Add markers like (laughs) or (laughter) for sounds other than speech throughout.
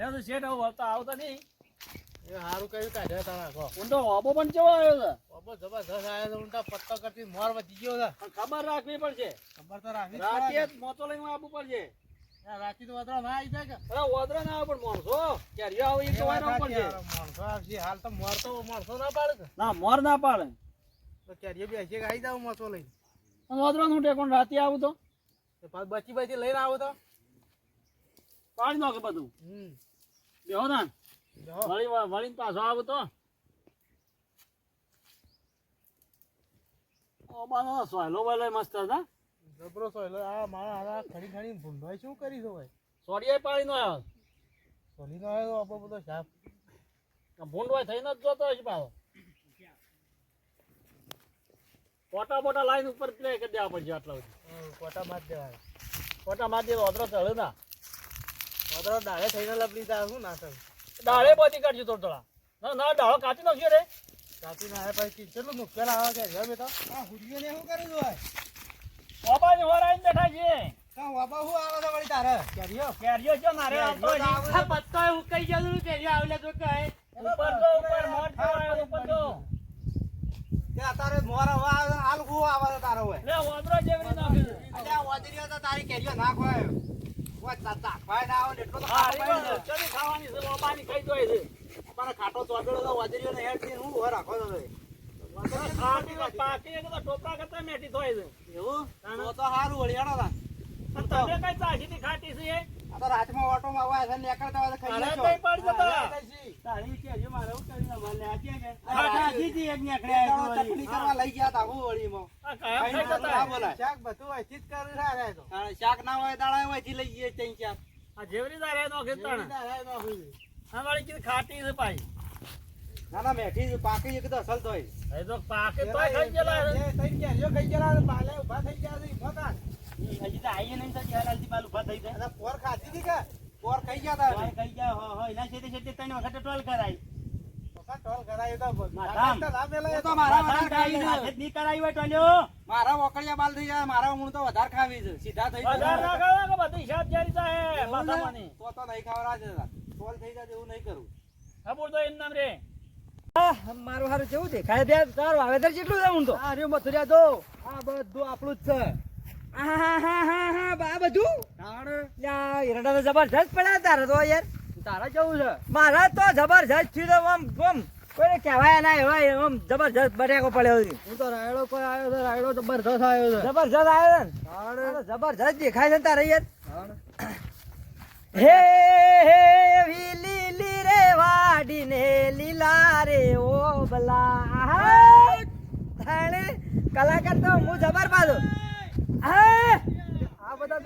કાઢ્યો તો શેઠ આવું વળતા આવતા નહીં. એ હારું કર્યું કાઢ્યા તા રાખો ઊંડો હોબો પણ કેવો આવ્યો છે? બાબો જબરદસ્ત આયા છે ઊંધા પત્તો કરતી મોર વધી ગયો છે. પણ ખબર રાખવી પડશે. ખબર તો રાખવી રાતે જ મોતો લઈને આવવું પડશે. રાતી તો વાદળા ના આવી જાય કે. અરે ઓદરા ના આવે પણ માણસો. કેરીઓ આવે એ જોવાય ના પડશે. માણસો આવશે. હાલ તો મોર તો માણસો ના પાડે ના મોર ના પાડે. તો કેરીએ બેસીએ કે આવી જાવ મોસો લઈને. અને નું ટેકોન રાતે આવું તો. તો બચી બચી લઈને આવું તો. પાડી નાખે બધું. હમ. બેહો ના. વળી વળીને પાછો આવું તો. ઓબાનો સોયલો વહેલો મસ્ત હતા જબરો સોયલો આ મારા હારા ખડી ખડી ભૂંડવાય શું કરી દો ભાઈ? સોડિયા પાડી નો આવ્યો. સોલી નો આવ્યો તો આપણો બધો સાપ. ભૂંડવાય થઈને જ જોતો હશે પાછો. મોટા લાઈન ઉપર પ્લે કરી દેવા પડશે આટલા સુધી કોટા માર દેવાના. કોટા મારી દેવા ઓદરો ચડે ના. વાદળો ડાળે થઈને લપડી જાય શું ના થાય દાળે બધી કાઢજો તો થોડા ના ના દાળો કાચી નાખજો રે. કાચી ના પછી કેટલું નુકસાન આવે કે હવે બેટા? આ હુડીઓને શું કરી દો ઓબા ને હોર આવીને બેઠા છે. કા વાબા શું આવે છે વળી તારે? કેરીઓ કેરીઓ છે મારે આવતો તો છે. પત્તો એવું કઈ જતું કેરીઓ આવલે તો કહે ઉપર તો ઉપર મોટ તો આવ્યો ઉપર તો તે અત્યારે મોર હવે આવે આવે છે તારે હોય લે ઓદરો જેવડી નાખ્યું અલ્યા આ વાદળીઓ તો તારી કેરીઓ નાખવાય રાતમાં ઓટો માં આવ્યા છે નીકળતા તારી મારે આજી કે એક કરવા લઈ ગયા તા માં. ખાઈ ના. શાક બધું કરી તો. શાક ના હોય દાડા અહીંથી લઈ જઈએ ત્રણ ચાર. આ જેવડી દારે નો ખેતણ ના, ના, ના, હોય. આ વાળી કીધી ખાટી છે પાછી ના ના મેઠી જ પાકી એક તો અસલ તોય એ તો પાકે તોય ખાઈ ગયેલા એ થઈ ગયા, જો ખાઈ ગયા ને ઊભા થઈ ગયા છે, ઊભા હજી તો આઈએ નહીં થતી હાલાલથી બાલ ઊભા થઈ જાય પોર ખાધી હતી કે? પોર ખાઈ ગયા તા ખાઈ ગયા હો હો એના છેતે છેતે ત્રણ વખત ટોલ કરાઈ ટોલ કરાયો તો બ- માધામ. ના મેલાય એ તો મારા વધારે ખાવી છે. હાથે જ નહીં કરાઈ હોય ટોલ્યો. મારા વકડિયા બાલ થઈ જાય મારા ઊંઘ તો વધારે ખાવી છે. સીધા થઈ વધારે ના જાય કે બધી હિસાબ જારી થાય એવું. તો તો નહીં ખાવરા છે ટોલ થઈ જાય એવું નહીં કરું. હા તો એનું નામ રે. મારું હારું કેવું દેખાય બે તારું વાવેતર કેટલું છે હું આ રહ્યો મથુરિયા જો. આ બધું આપણું જ છે. આ બધું? તાણ લ્યા, એરંડા તો જબરજસ્ત પડ્યા તારે તો યાર. તારા જવું છે? મારા તો જબરજસ્ત થયું તો આમ આમ કોઈને કહેવાય ના એવા આમ જબરજસ્ત બટાકો પડ્યો છે. હું તો રાયડો કોઈ આવ્યો છે રાયડો જબરદસ્ત આવ્યો છે. જબરજસ્ત આવ્યો છે જબરજસ્ત દેખાય છે તારે યાર. હે હે લીલી રે વાડીને લીલા રે ઓ બલા કલાકાર તો હું જબર પાડો. હા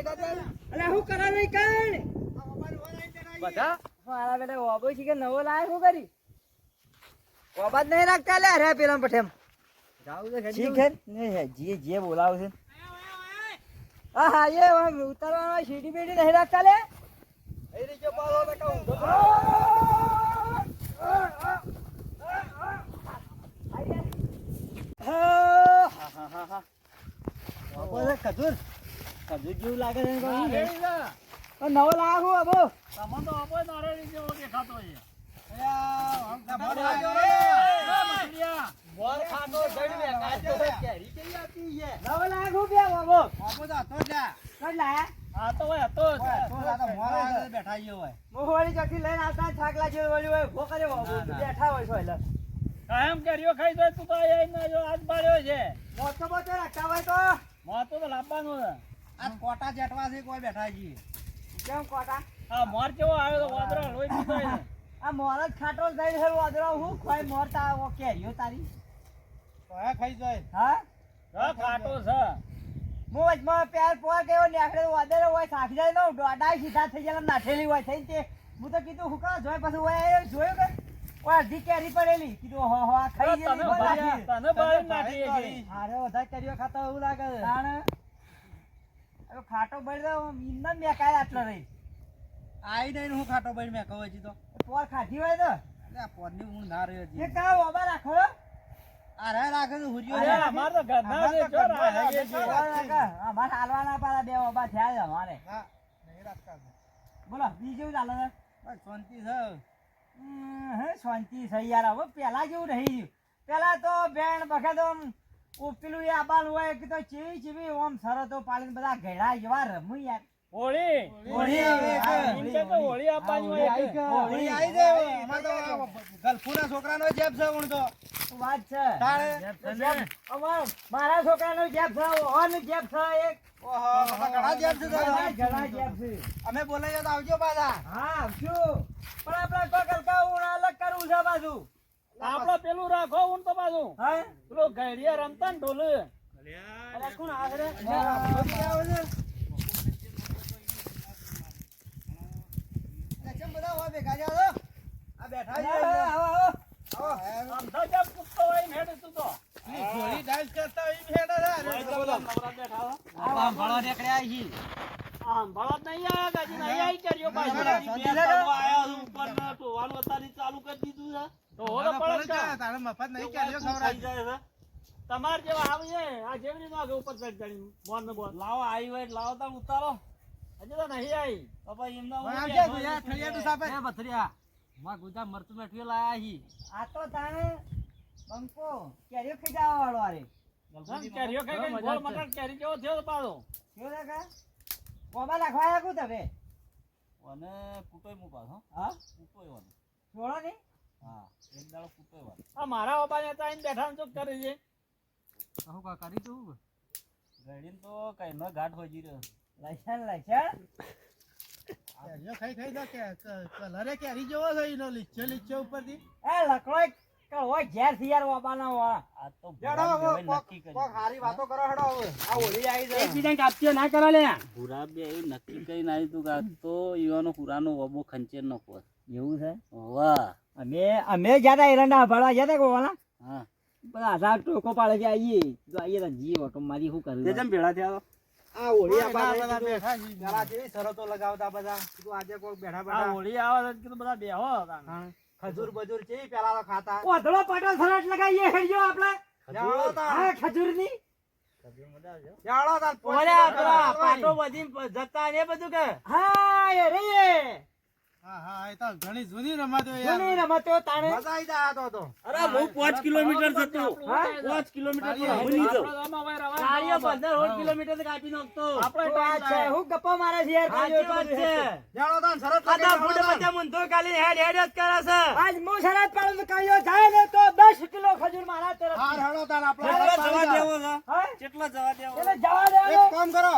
અલે હું કરા કણ? બધા? મારા બેટા ઓબો છે કે નવો લાય શું કરી? ઓબા નહીં રાખતા લે અરે પેલા પઠેમ. ઠીક હે ને જે જે બોલાવ છે. હા હા એ આમ ઉતારવાનો સીડી બેડી નહીં રાખતા લે. એ રીતે પાડો બેટા ઊંધો ખજૂર ખજૂર જેવું લાગે છે ને હા, લાગે છે. નવો લાગ અબો. તમને તો અબોય નારળી જેવો દેખાતો છે. અબો. તો તો તો તો બેઠા ગયો હોય. મોહવાળી ચોકી લઈને આવતા થાક લાગ્યો હોય કર્યો અબો. ના, ના. બેઠા હોય કાયમ કેરીઓ ખાઈ તું તો જો આજ પાડ્યો છે. મોટો મોટો રાખતા હોય તો. મોં તો લાવવાનું છે. આ કોટા જેટવા છે કોઈ બેઠા છે. કેમ કોટા? આ મોર કેવો આવ્યો તો વાદળો લોહી પીતો. આ મોર જ ખાટો થઈ છે વાદળો હું ખોય મોર તા ઓ કેરીઓ તારી. તો ખાઈ જાય. હા? હા, ખાટો છે. હું વચમાં પ્યાર પોર કેવો નેખડે વાદળો હોય સાખી જાય નો ડોડા સીધા થઈ જાય નાઠેલી હોય થઈ તે હું તો કીધું હું કા જોય? પછી હોય જોયું કે? અડધી કેરી પડેલી. કીધું હો હો ખાઈ નાખી. તને બાળી નાખી અરે વધારે કેરીઓ ખાતા એવું લાગે. તાણે ખાટો ભરી દો ઇન્દન મેકાય આટલો રહી આઈ નહીં હું ખાટો ભરી મેં કહું હજી તો. પોર ખાધી હોય તો. અલ્યા પોરની હું ના રહ્યો એ હજી કા ઓબા રાખો? અરે રાખે તો હુરિયો અરે. અમાર તો ગધા છે, જો રાખે. અમારે હાલવાના પાલા બે ઓબા થયા છે અમારે. હા નહીં રાખતા બોલો બીજું ચાલે છે બસ શાંતિ છે હે શાંતિ છે યાર. હવે પેલા જેવું નહીં પેલા તો બેન બખે ઓ પેલું એ આબાલ હોય કે તો ચીવી ચીવી ઓમ શરતો પાલીને બધા ઘેડા જેવા રમું યાર. હોળી? હોળી આવે છે. એમ કે તો હોળી આપવાની હોય. હોળી આવી. જાય. અમાર તો ગલફુના છોકરાનો જેબ છે હું તો. વાત છે? તારે? અમાર મારા છોકરાનો જેબ છે ઓન જેબ છે એક. ઓહો બાપા ઘણા જેબ છે ઘણા તારા. ઘણા જેબ છે. અમે બોલાઈએ તો આવજો પાછા. હા આવજો. પણ આપણે કલકા અલગ કરવું છે પાછું આપણે પેલું રાખો હું તો પાછું. પેલો ઘડિયા રમતા ને ઢોલ. કોણ આવે. આમ ભળત નહીં આયા ગાજી નહીં કર્યો પાછો. ઉપર ટોવાનું અત્યારે ચાલુ કરી દીધું છે. તો હોલો પડે છે. તારે મફત નહીં એવું કર્યો કાંઈ ખવડાવી. થઈ જાય છે. તમારે જેવા આવીએ આ જેવડી નો આગળ ઉપર ચડી ચડી બોન ને બોન. લાવો આવી હોય લાવો તાર ઉતારો. હજી તો નહીં આવી તો એમના હવે આવજે, ભૈયા, ઠળિયા તો સાપે. આ તો તાણે બંકો કેરીઓ ખીજાવા વાળો આરે કેરીઓ ખાઈ ખાઈને ગોળ મટણ કેરી જેવો થયો તો પાછો કેવું લાગે નાખવા આવ્યા કુ તમે? અને કુટોય મુ પાછો હા. કુટોય છોડો ને હા એક દાડો કુટોય વાળો આ મારા ઓબા ને તાઈને બેઠા ને કરે છે? આહુ કા કરી તું ગડીન તો કઈ ન ઘાટ હોય જીરો. લસણ લસણ કેરીઓ ખાઈ ખાઈ તો કે- કલરે કેરી જેવો છે એનો લીચો લીચો ઉપરથી? એ લકડો એક કડવો થી યાર વાબાના વાળા. આ તો હેડો ભૂરા હવે, બે કોક- નક્કી કરી કોક હારી વાતો કરો હેડો આ હોળી આવી છે. એકબીજાને કાપતીઓ ના કરો લે? ભૂરા બે નક્કી કરી નાખ્યું તું કા તો યુવાનો પુરાનો વબો ખંચેર નો કોસ એવું છે? વાહ અમે અમે જ્યાં એરંડા ભરવા ગયા તા કોવાલા હા. બધા આધાર ટોકો પાડે કે આઈએ. તો આઈએ તો જી ઓટો મારી શું કરું જેમ ભેળા થયા આ હોળી બધા બેઠા જરા જેવી શરતો લગાવતા બધા. કીધું આજે કોક બેઠા આ હોળી આવે તો કીધું બધા બેહો. ખજૂર બજૂર ચેવી પેલા તો ખાતા? ઓધળો પટો સરટ લગાઈએ હેડ્યો આપણે. જાળો. હા ખજૂરની જાળો તાર. ઓલા પેલા પાટો બધી જતા ને બધું કે? હા એ રે હા હા એ તો ઘણી જૂની રમતો યાર. જૂની રમતો તાણે મજા આઈ જાય તો તો. અરે હું પાંચ કિલોમીટર થતું હા? કિલોમીટર તાળી હું નહીં જાઉં. ગાડીઓ પંદર સોળ કાપી નાખતો. આપણે તો છે. હું ગપ્પા મારે છે યાર સાચી વાત છે. જાળો તાર શરત લગાવી જાળો તાર. મુંધો કાલી હેડ હેડ જ કરે છે. આજ હું શરત પાડું તો કયો જાય ને તો 10 કિલો ખજૂર મારા તરફ હાર હેડો તાર આપણે કેટલા જવા દેવો છે કેટલા જવા દેવો? એટલે જવા એક કામ કરો.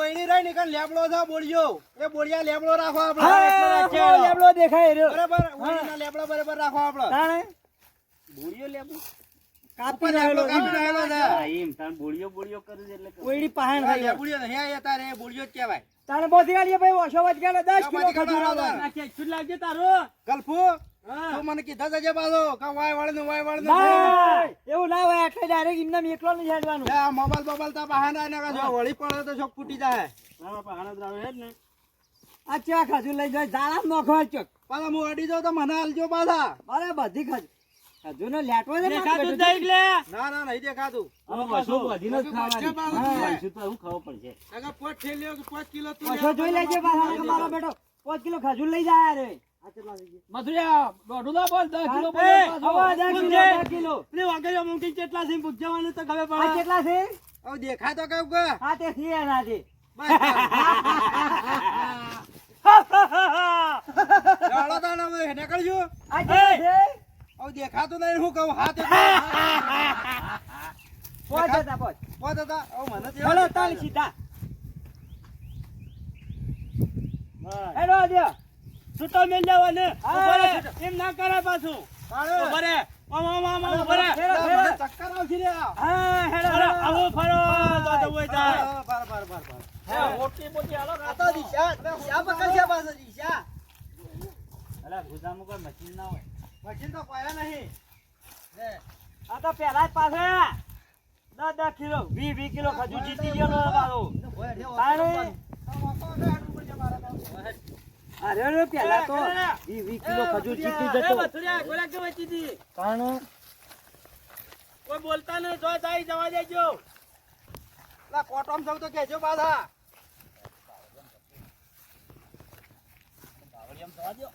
ઓયણી રહી ને લેબડો છે બોળિયો. એ બોળિયા લેબડો રાખો આપણે ઓલો લેબડો. દેખાય રહ્યો. બરાબર ઓયણીના લેબડા બરાબર રાખો આપણો. તાણે? બોળિયો લેબડો? કાપી રહેલો કાપી રહેલો છે. એમ તાણ બોળિયો બોળિયો કરું છે એટલે કહું. ઓઈડી પહાણ ગયો લેબુડિયો હે હે તારે બોળિયો જ કહેવાય. તાણે બોધી ગાડીએ ભાઈ ઓશો વચ ગયો 10 કિલો ખજૂર આવો નાખે તાર. શું લાગશે તારું. ગલ્ફુ તું મને કીધા છે પાછો કા વાય વાળનું વાય વાળનું. એવું ના હોય એટલે ડાયરેક્ટ એમને એકલો નહીં હેડવાનું. આ મોબાઈલ બોબાઈલ તા બહાના ના વળી પડે તો શોક ફૂટી જાય. ના પહાડ જ આવે ને. આ ચા ખજૂર લઈ જાય જાળા નોખો ચોક પાછા હું અડી જાઉં તો મને હાલજો પાછા. અરે બધી ખાજુ. હજુ ને લેટવો છે દેખાતું જ લે ના ના નહીં દેખાતું. હવે ખાવાની. હા. તો ખાવું પડશે. થેલીઓ કે કિલો તું જોઈ લેજે પાછા મારો બેટો. પાંચ કિલો ખજૂર લઈ જાય રે. મથુરિયા દોઢું ના બોલ દસ કિલો બોલ એ, પાછો. હવે દસ કિલો પૂછજે. દસ કિલો. પેલી વાઘરીઓ મૂકી કેટલા છે પૂછવાનું તો ખબર પડે. કેટલા છે? હવે દેખાય તો કયું કે? હા તે છે એના બસ. (laughs) ચાલો તાણ હવે નીકળજો હવે દેખાતું નહીં હું કહું હાથ પાંચ હતા પાંચ પોત હતા હવે મને તો તાલ સીધા હેડો આદ્ય છૂટો મેલ જવાને હા. એમ ના કરે પાછું તાણે. ઊભો રે. આમ, આમ, આમ, આમ, ઊભો રે. ફેરો, મને ફેરો. ચક્કર આવશે રે હા હેડો આવો ફરો તો તો હોય જાય. હા, બર, બર, બર, બર. હા, મોટી મોટી હાલો આ તો દિશા દિશા પકડશે પાછો દિશા? અલા ગુજામાં કોઈ મશીન ના હોય. મશીન તો પાયા નહીં. લે. આ તો પેલા જ પાસે. દસ દસ કિલો વીસ વીસ કિલો ખજૂર જીતી ગયો. તાણે અરે અરે પેલા તો વીસ વીસ કિલો ખજૂર જીતી જતો? તાણે કોઈ બોલતા નહીં જો જાય જવા દેજો. કોટમ સૌ તો કહેજો પાછા. ગાવડિયામાં જવા દ્યો.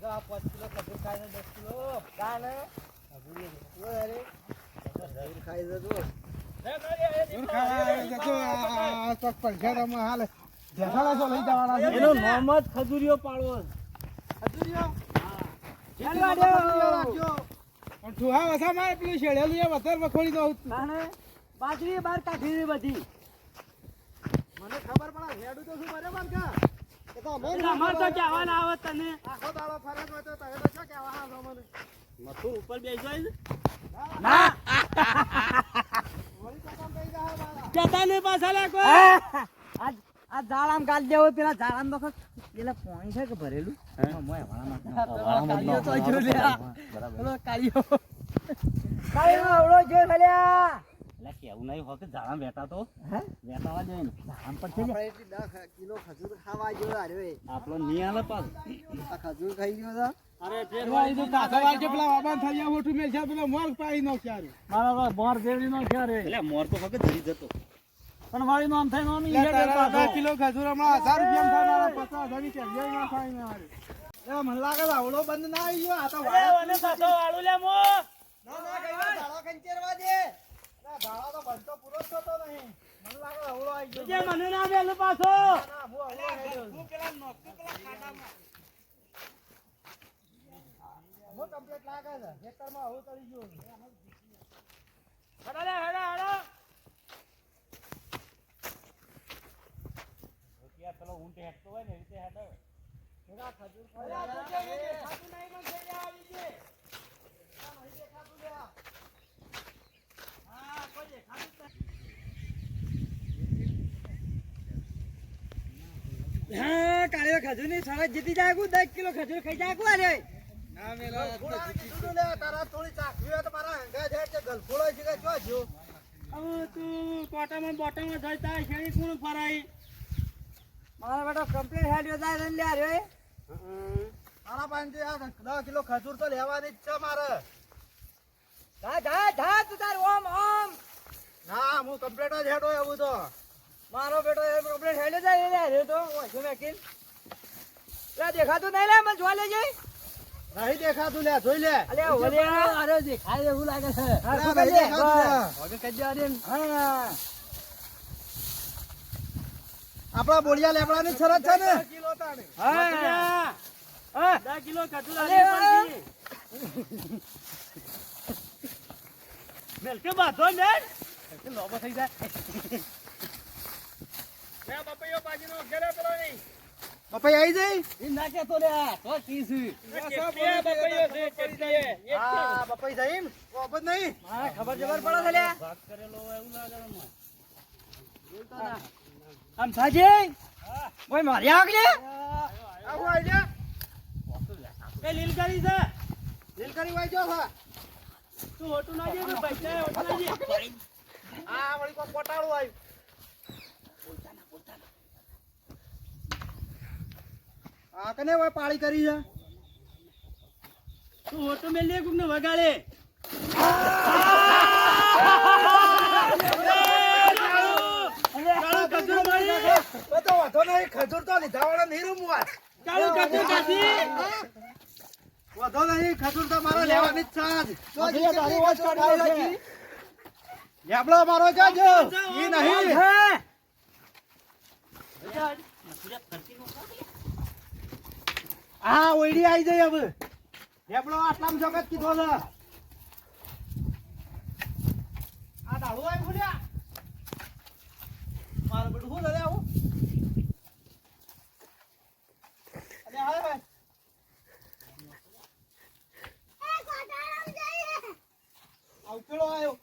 જો આ પાંચ કિલો ખજૂર ખાય છે દઉં નાને બાજરી બહાર કાઢી બધી મને ખબર પડે હેડું તો શું બરાબર કા તો અમારે તો કહેવાના આવે તને. આખો દાડો ફરજ હોય તો તમે તો શું કહેવાના છો મને? મથુર ઉપર (laughs) બેસી જાય ના. જતા ને પાછા લે કોઈ. આ ઝાડ આમ ગાલી દેવો પેલા ઝાડ આમ વખત પેલા પોણી છે કે ભરેલું? કાળીઓ કાળીઓ. આવડો જો ભલ્યા એટલે કેવું નહીં હોત જાણા બેઠા તો. હે? બેઠાવા જોઈએ ને. આમ પર છે આપણે એટલી દસ કિલો ખજૂર ખાવા જો આરે આપણો નહીં પાસ આ ખજૂર ખાઈ ગયો તો. અરે ફેર એવા તો કાકા વાર કે પેલા વાબાન થઈ ગયા મોટું મેલ છે પેલો મોર પાઈ નો ક્યારે મારા મોર જેવડી નો ક્યારે એટલે મોર તો વખત ધરી જતો. પણ વાળી નામ થાય નામ ઈ કિલો ખજૂર હમણાં 1000 રૂપિયા થાય મારા પચાસ હજારની કેરીઓ ના ખાઈ ને. એ મને લાગે આવડો બંધ ના આવી ગયો આ તો વાળો અને સાતો વાળું લે મો. ના, ના, કઈ ધાડા કંચેરવા દે. મને ના પાછો. હું લાગે છે. ખેતરમાં આવું ગયું. હેડો હેડો હેડો. પેલો ઊંટ હેઠતો હોય ને એ રીતે હેઠો ખજૂર નહીં પણ આવી છે. આ નહીં દેખાતું લે આ. હા કાળિયો ખજૂરની સરસ જીતી જાય કુ દસ કિલો ખજૂર ખાઈ જાય કુ અરે ના, મેલા, કીધું તું લે, તારા થોડી ચાખવી હોય તો મારા હંગાત હેડ કે ગલફોડો છે કે જો જો. હવે તું કોટામાં બોટામાં જઈ તાર શેરી કોણ ફરાઈ? મારા બેટો કમ્પ્લીટ હેડ્યો જાય ને લે આરે મારા આ દસ કિલો ખજૂર તો લેવાની જ છે મારે. ધા ધા ધા તું તાર ઓમ ઓમ. ના હું કમ્પ્લેટ જ હેડો એવું તો મારો બેટો એ કમ્પ્લીટ હેલે જાય લે આરે તો. ઓછું મેકિન લે દેખાતું નહીં લે મને જોવા જઈ નહીં દેખાતું લે જોઈ લે. અલે ઓલે. અરે દેખાય એવું લાગે છે. નહીં કરજે દેખાતું લે. હવે કજ્જા દે હા. આપણા બોડિયા લેબડાની શરત છે ને. કિલો તાણે. હા. હા. 10 કિલો કટુ અરે વાહ. મેલકે બાંધો ને. લોબો થઈ જાય. પપ્પા આવી જઈ? એ ના કેતો લે તો કીસ કેટલીએ બપૈયો છે કેટલીએ? એક હા પપ્પા જઈ કોપ જ નહીં. હા ખબર જબર પડે છે લે. ભાગ કરેલો એવું લાગે છે મને. આમ થાજી ઓય મારી આગલે આવું આઈડિયા એ લીલ કરી છે. લીલકારી વાઈ જો હા. તું હોટું ના જે પૈસા હોટું ના જે આ વળી કો કોટાળું આવ્યું. કને હોય પાળી કરી છે? તું ઓટો મેલ દે કોકને વગાડે. કાળું કચરું મારી એ તો વાંધો નહીં ખજૂર તો લીધા વાળા નહીં રમવા. કાળું કચરું કાઢી. વાંધો નહીં ખજૂર તો મારે લેવાની જ છે. લેબડો મારો જાજો ઈ નહીં. હા? હા ઓયડી આવી જઈ હવે. લેબડો આટલામાં જગત કીધો છે. આ દાડો આવી ભૂલ્યા મારું બધું શું લડે આવું? અરે હાય ભાઈ પેલો આવ્યો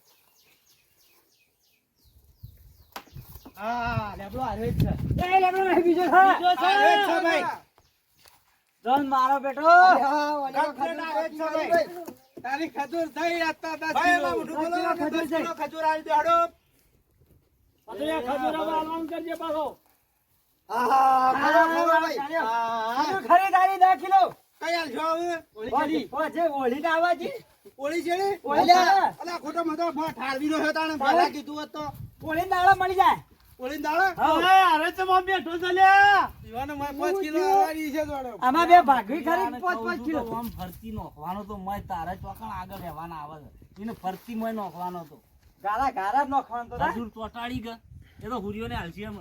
હા લેબડો આવ્યો જ છે. બીજો છે. બીજો છે ભાઈ. ધન મારો બેટો. તારી ખજૂર થઈ આતા દસ કિલો ખજૂર આવી દેડો પછી ખજૂર હવે આલવાનું કરજે પાછો. હા ખરો ખરો ભાઈ. હા ખરી તારી દસ કિલો કઈ આલશો હવે? ઓલી ઓ જે ઓલી ના આવાજી ઓળી છે ને ઓળી છે. અલ્યા ખોટો મતો ઠારવી છે તાણે પહેલા કીધું હતો ઓલી દાડા મળી જાય. ઓળીને દાડે? હવે હારે તો મોં બેઠો છે લ્યા ઈવાને મને પાંચ કિલો આવવાની છે જોડે આમાં બે ભાગવી ખરી યાર, પાંચ કહું પાંચ છું કિલો? આમ ફરતી નોખવાનો તો મય તારે ચોકણ આગળ રહેવાના આવે છે. એને ફરતી મય નોખવાનો તો. ગારા ગારા નોખવાનો તો હજુર ચોટાડી ગયો. એ તો હુરીઓને ને એમ.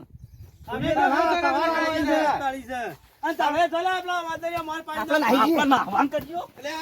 અમે તમારે છે. અને તમે ચલો આપણા વાદળિયા માર આ તો પાડી નાહી. ગઈ. નાહવાન કરજો. એટલે